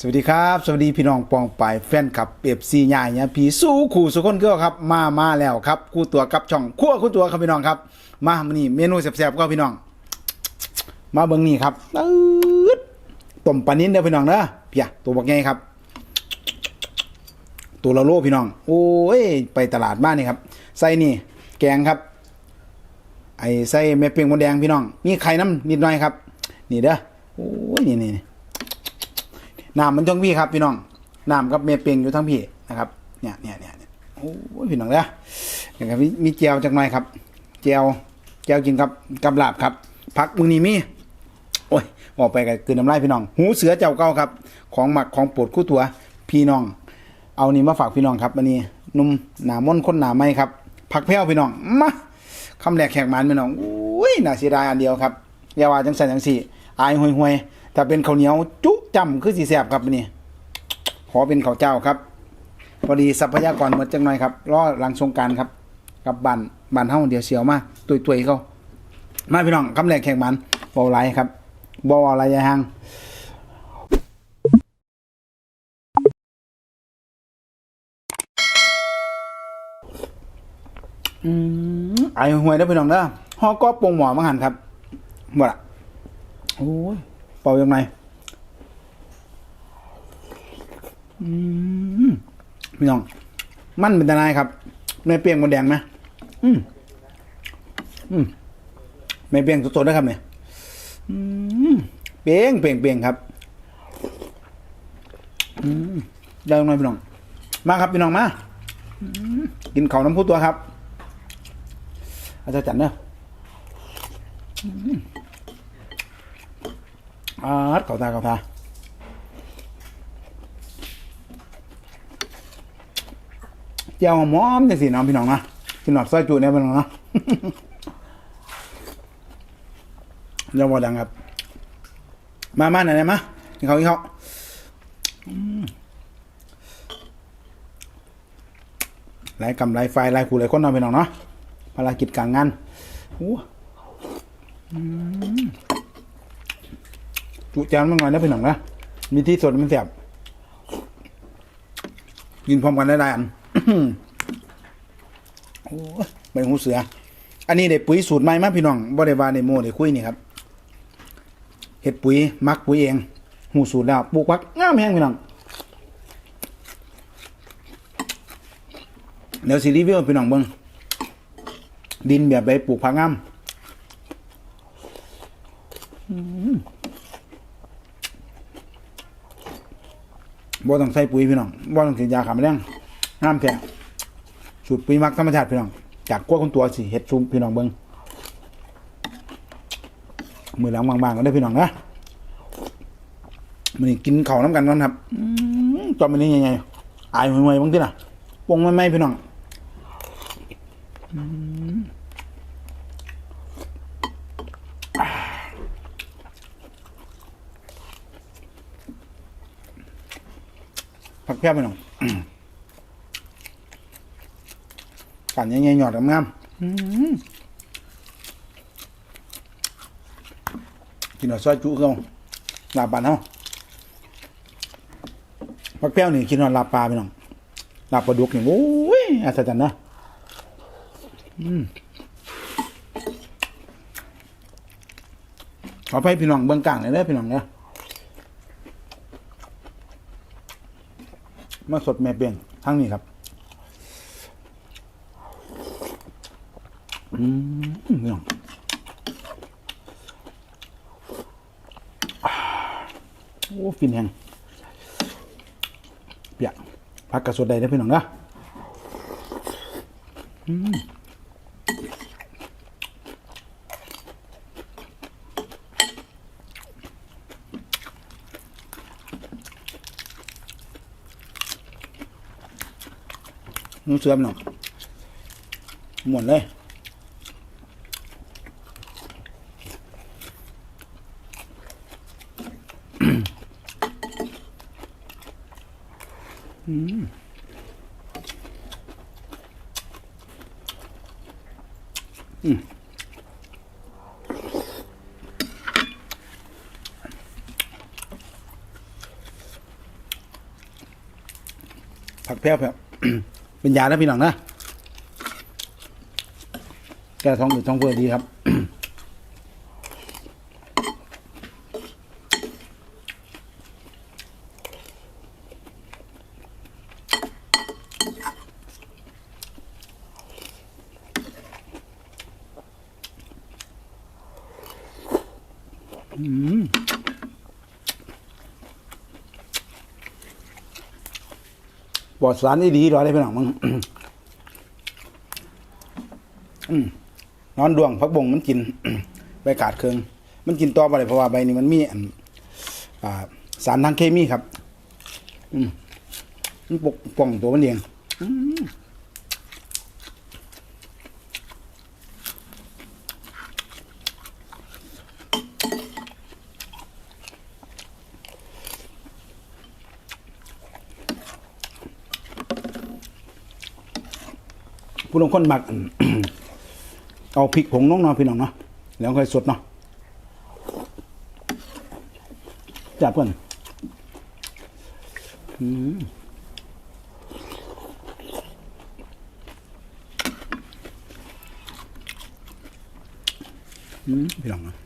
สวัสดีครับ สวัสดีพี่น้องปองปายแฟนคลับเอฟซีใหญ่เนี่ยผีสู้ขู่สุคนเกอครับมามาแล้วครับคู่ตัวกับช่องขั้วคู่ตัวครับพี่น้องครับ มามื้อนี้เมนูแซ่บๆก็พี่น้อง มาเบิ่งนี่ครับต้มปลานิ้นเด้อพี่น้องเด้อพียตัวบักใหญ่ครับ ตัวละโลพี่น้อง โอ้ยไปตลาดบ้านนี่ครับใส่นี่ แกงครับ ไอ้ใส่แม่เปียงมดแดงพี่น้อง มีไข่น้ำนิดหน่อยครับ นี่เด้อโอ้ยนี่นี่ น้ำมันจ้องพี่ครับพี่น้องน้ำกับแม่เปียงอยู่ทั้งพี่นะครับเนี่ยเนี่ยเนี่ยโอ้ยพี่น้องเด้ออย่างครับมีเจียวจักหน่อยครับ เจียวเจียวกินกับกับลาบครับพักมือนี้มีโอ้ยบอกไปกันคือน้ำลายพี่น้อง หูเสือเจ้าเก่าครับ ของหมักของปรดคู่ตัวพี่น้อง เอานี่มาฝากพี่น้องครับวันนี้นุ่มหนามนคนหนาไม่ครับผักแพ้วพี่น้องมาคำแรกแขกมันพี่น้องอุ้ยน่าเสียดายอันเดียวครับยาวาจังสันจังสี่ อายห่วยห่วย ถ้าเป็นข้าวเหนียวจุจำคือสีแสบครับนนี้ขอเป็นข้าวเจ้าครับพอดีทรัพยากรหมดจังหน่อยครับรอหลังสงกรารครับ กับบันบันเฮาเดี๋ยวเสียวมาตุยตุยๆเขามาพี่น้องคำแรกแขกหมันบอไรครับบออะไรยายหังอืมไอ้ห่วยได้พี่น้องเด้อฮอก็ปงหมอมาหันครับหมดละโอ้ย เป่ายังไงอืมพี่น้อง มันเป็นตาไนายครับไม่เปรี้ยงมดแดงไหมอืมอืมไม่เปรี้ยงสดๆนะครับเนี่ยอืมเปรี้ยงเปรี้ยงเปรี้ยงครับอืมได้ยังไงพี่น้อง มาครับพี่น้องมาอืกินข้าวน้ำพุตัวครับ อาจารย์จันเนอะ อืมอ่าเก่าตาเก่าตาเจ้าหมอมจังสิน้องพี่น้องนะพี่น้องซอยจูเนี่ยพี่น้องนะเดี๋ยวบอดังครับ มามาไหนไหนมากินเขาวกินเขาหลายกำไรไฟหลายขู่หลายคนเนาะพี่น้องเนาะภารกิจการงานโอ้ จุจานมันหน่อยนะพี่หนังนะมีที่สดมันแสบกินพร้อมกันได้หลายอันโอ้ใบหูเสือ อันนี้ได้ปุ๋ยสูตรใหม่มาพี่น้องบ่ได้ว่าในโมได้คุยนี่ครับเฮ็ดปุ๋ยมักปุ๋ยเอง หูสูตรแล้วปลูกพักงามแห้งพี่น้องเดี๋ยวสิรีวิวพี่น้องเบิ่งดินแบบใบปลูกผักงามอืม บ่ต้องใส่ปุ๋ยพี่น้องบ่ต้องฉีดยาฆ่าแมลงงามแท้สูตรปุ๋ยมักธรรมชาติพี่น้องจากกล้วยคนตัวสิเฮ็ดซุมพี่น้องเบิ่งมือหลังบางๆก็ได้พี่น้องนะมื้อนี้กินข้าวน้ำกันก่อนครับอืมตอนนี้ยังไงอายห่วยๆบางทีน่ะปงไม่ๆพี่น้อง ผักแพร่ไปหน่อยกันยังไงหยอดงามๆอื้อหือกินหน่อยซอยจุเขาลาบปานเฮาผักแพร่วนี่กินหน่อยลาบปลาไปหน่อยลาบปลาดุกนี่โอ้ยอัศจรรย์นะอืมขอไปพี่น้องเบื้องกลางเลยเด้อพี่น้องเด้อ มาสดแม่เปียงทั้งนี้ครับอืมนี่น้องอ่าโอ้ฟินแหงเปียกพักกระสดใดได้พี่น้องนะอืม นุ่งเสื้อพี่น้องหมดเลยอืมอืมผักแพร่วครับ เป็นยาแล้วพี่น้องนะแก้ท้องอืดท้องเฟ้อดีครับป ลอดสารนี่ดีร้อยได้พี่น้องมึงนอนดวงพักบงมันกินใบกาดเคืองมันกินต่อไปเลยเพราะว่าใบนี้มันมีสารทางเคมีครับ อืมมันปกป้องตัวมันเองอืม ผู้ลงคนมัก เอาพริกผงน้องนอพี่น้องเนาะแล้วค่อยสดเนาะจับเพื่อนอืมพี่น้องเนาะ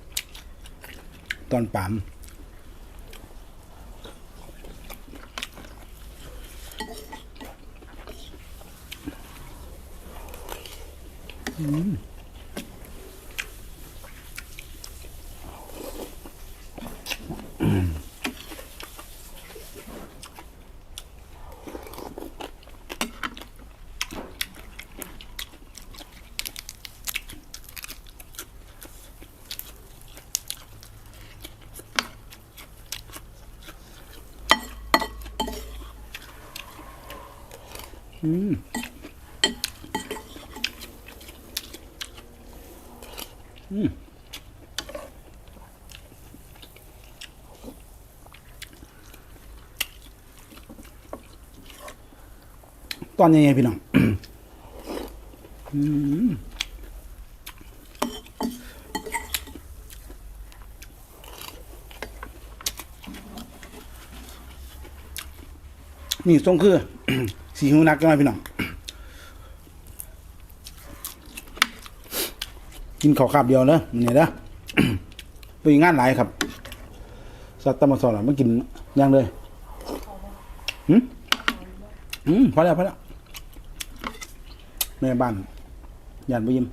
ตอนปาม 음. 음. ตอนยังไงพี่น้องนี่ทรงคือ สีหิวนักจังเลยพี่น้อง กินข้าวคาบเดียวเนอะนี่นะไปงานหลายครับสัตว์ตมาสอนมันกินย่างเลยหืมอืมพอแล้วพอแล้ว แม่บ้านยานบุยิม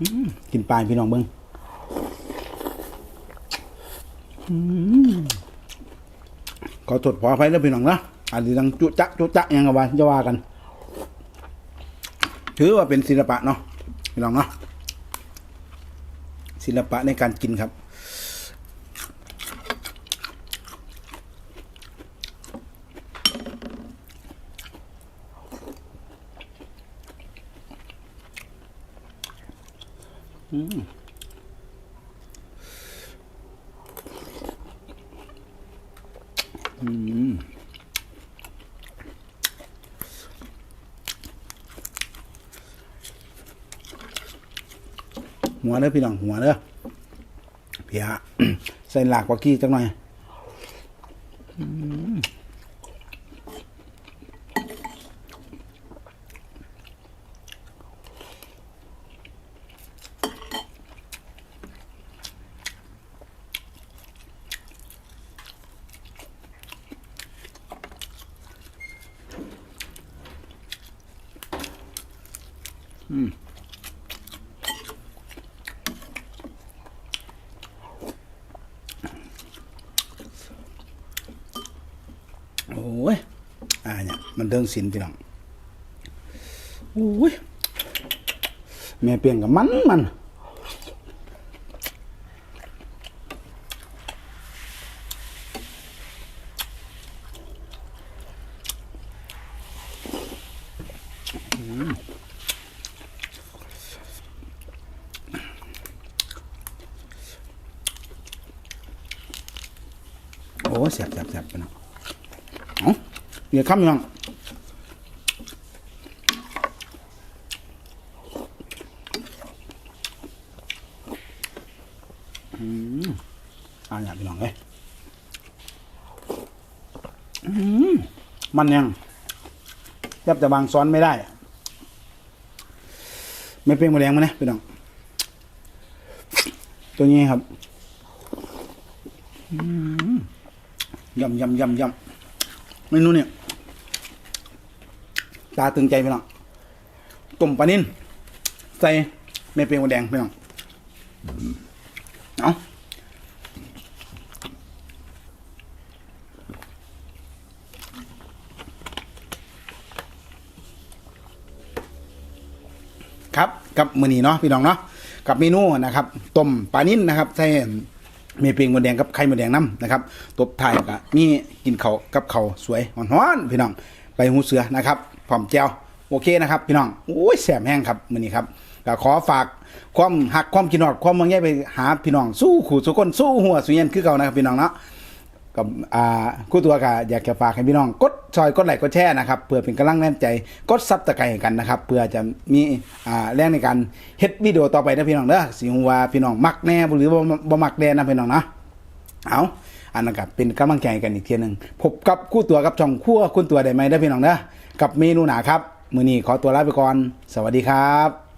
อืมกินปลายพี่น้องเบิ้งขอตรวจขออภัยแล้วพี่น้องนะอาจจะดังจุจะจุจะยังกับว่าจะว่ากัน ถือว่าเป็นศิลปะเนาะพี่น้องเนาะศิลปะในการกินครับ อืมหัวเด้อพี่น้องหัวเด้อเพียใส่หลากกว่ากี้จังหน่อยอืม โอ้ยอ่าเนี่ยมันเดิงสินพี่น้องโอ้ยแม่เปลี่ยนกับมันมัน โอ้ยแสบแสบแสบพี่น้องเอาเดี๋ยวคำยังอืมอ่าเนี่ยพี่น้องเอ้ยอืมมันยังบจะวางซ้อนไม่ได้ ไม่เป็นมะแรงมาเนี่ยพี่น้อง ตัวนี้ครับ อืม ยำยำยำยำเมนูเนี่ยตาตึงใจพี่น้องต้มปลานิ่นใส่ไม่เป็นมะแดงพี่น้องเอาครับกับมือนีเนาะพี่น้องเนาะกับเมนูนะครับต้มปลานิ่นนะครับใส่ มีเปียงมดแดงกับไข่มดแดงน้ำนะครับตบท้ายกับมีกินเขากับเขาสวยหอนๆพี่น้องไปหูเสือนะครับผอมแจวโอเคนะครับพี่น้องโอ้ยแสบแห้งครับมือนี้ครับก็ขอฝากความหักความกินหอดความมังแย่ไปหาพี่น้องสู้ขู่สู้ก้นสู้หัวสุเย็นคือเก่านะครับพี่น้องเนาะ กับอ่าคู่ตัวก็อยากจะฝากให้พี่น้อง กดซอยกดไลค์กดแชร์นะครับเพื่อเป็นกำลังแรงใจกดซับตะไคร้กันนะครับเพื่อจะมีอ่าแรงในการเฮ็ดวิดีโอต่อไปนะพี่น้องเด้อสิฮู้ว่าพี่น้องมักแน่หรือบ่บ่มักแน่นะพี่น้องนะเอาอันนั้นก็เป็นกำลังใจกันอีกเทียหนึงพบกับคู่ตัวกับช่องคู่วคุณตัวได้ไหมเด้พี่น้องเด้อกับเมนูหนาครับมื้อนี้ขอตัวลาไปก่อน สวัสดีครับ